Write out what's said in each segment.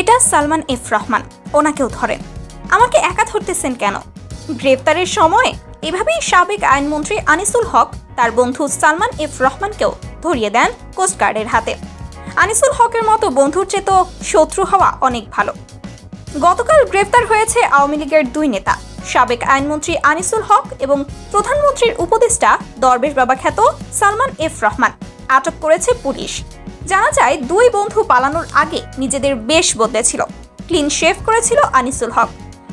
এটা সালমান এফ রহমান, ওনাকেও ধরেন। আমাকে একা ধরতেছেন কেন? গ্রেপ্তারের সময় এভাবেই সাবেক আইনমন্ত্রী আনিসুল হক তার বন্ধু সালমান এফ রহমানকেও ধরিয়ে দেন কোস্টগার্ডের হাতে। আনিসুল হকের মতো বন্ধুর চেয়ে তো শত্রু হওয়া অনেক ভালো। গতকাল গ্রেফতার হয়েছে আওয়ামী লীগের দুই নেতা, সাবেক আইনমন্ত্রী আনিসুল হক এবং প্রধানমন্ত্রীর উপদেষ্টা দরবেশ বাবা খ্যাত সালমান এফ রহমান। আটক করেছে পুলিশ। জানা যায়, দুই বন্ধু পালানোর আগে নিজেদের বেশ বদলেছিল। ক্লিন শেভ করেছিল আনিসুল হক।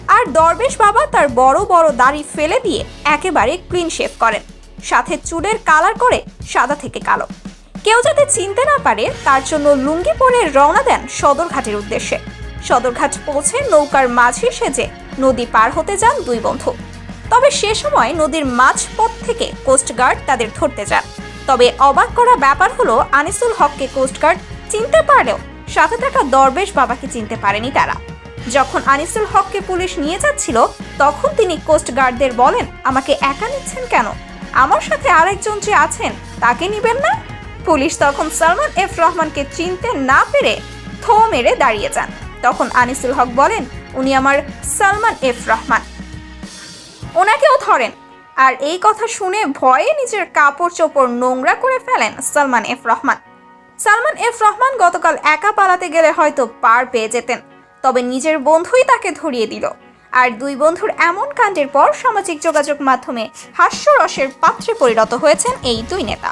আর দরবেশ বাবা তার বড় বড় দাড়ি ফেলে দিয়ে একেবারে ক্লিন শেভ করেন। সাথে চুলের কালার করে সাদা থেকে কালো। কেউ যাতে চিনতে না পারে, তার জন্য লুঙ্গি পরে রওনা দেন সদরঘাটের উদ্দেশ্যে। সদরঘাট পৌঁছে নৌকার মাঝি সেজে নদী পার হতে যান দুই বন্ধু। তবে সে সময় নদীর মাঝপথ থেকে কোস্টগার্ড তাদের ধরতে যান। তবে অবাক করা ব্যাপার হলো, আনিসুল হককে কোস্টগার্ড চিনতে পারলেও সাথে থাকা দরবেশ বাবাকে চিনতে পারেনি তারা। যখন আনিসুল হককে পুলিশ নিয়ে যাচ্ছিল, তখন তিনি কোস্টগার্ডদের বলেন, আমাকে একা নিচ্ছেন কেন? আমার সাথে আরেকজন যে আছেন, তাকে নিবেন না? পুলিশ তখন সালমান এফ রহমানকে চিনতে না পেরে থো মেরে দাঁড়িয়ে যান। তখন আনিসুল হক বলেন, উনি আমার সালমান এফ রহমান। ওনাকেও ধরেন আর এই কথা শুনে ভয়ে নিজের কাপড় চোপড় নোংরা করে ফেলেন সালমান এফ রহমান। সালমান এফ রহমান গতকাল একা পালাতে গেলে হয়তো পার পেয়ে যেতেন, তবে নিজের বন্ধুই তাকে ধরিয়ে দিল। আর দুই বন্ধুর এমন কাণ্ডের পর সামাজিক যোগাযোগ মাধ্যমে হাস্যরসের পাত্রে পরিণত হয়েছেন এই দুই নেতা।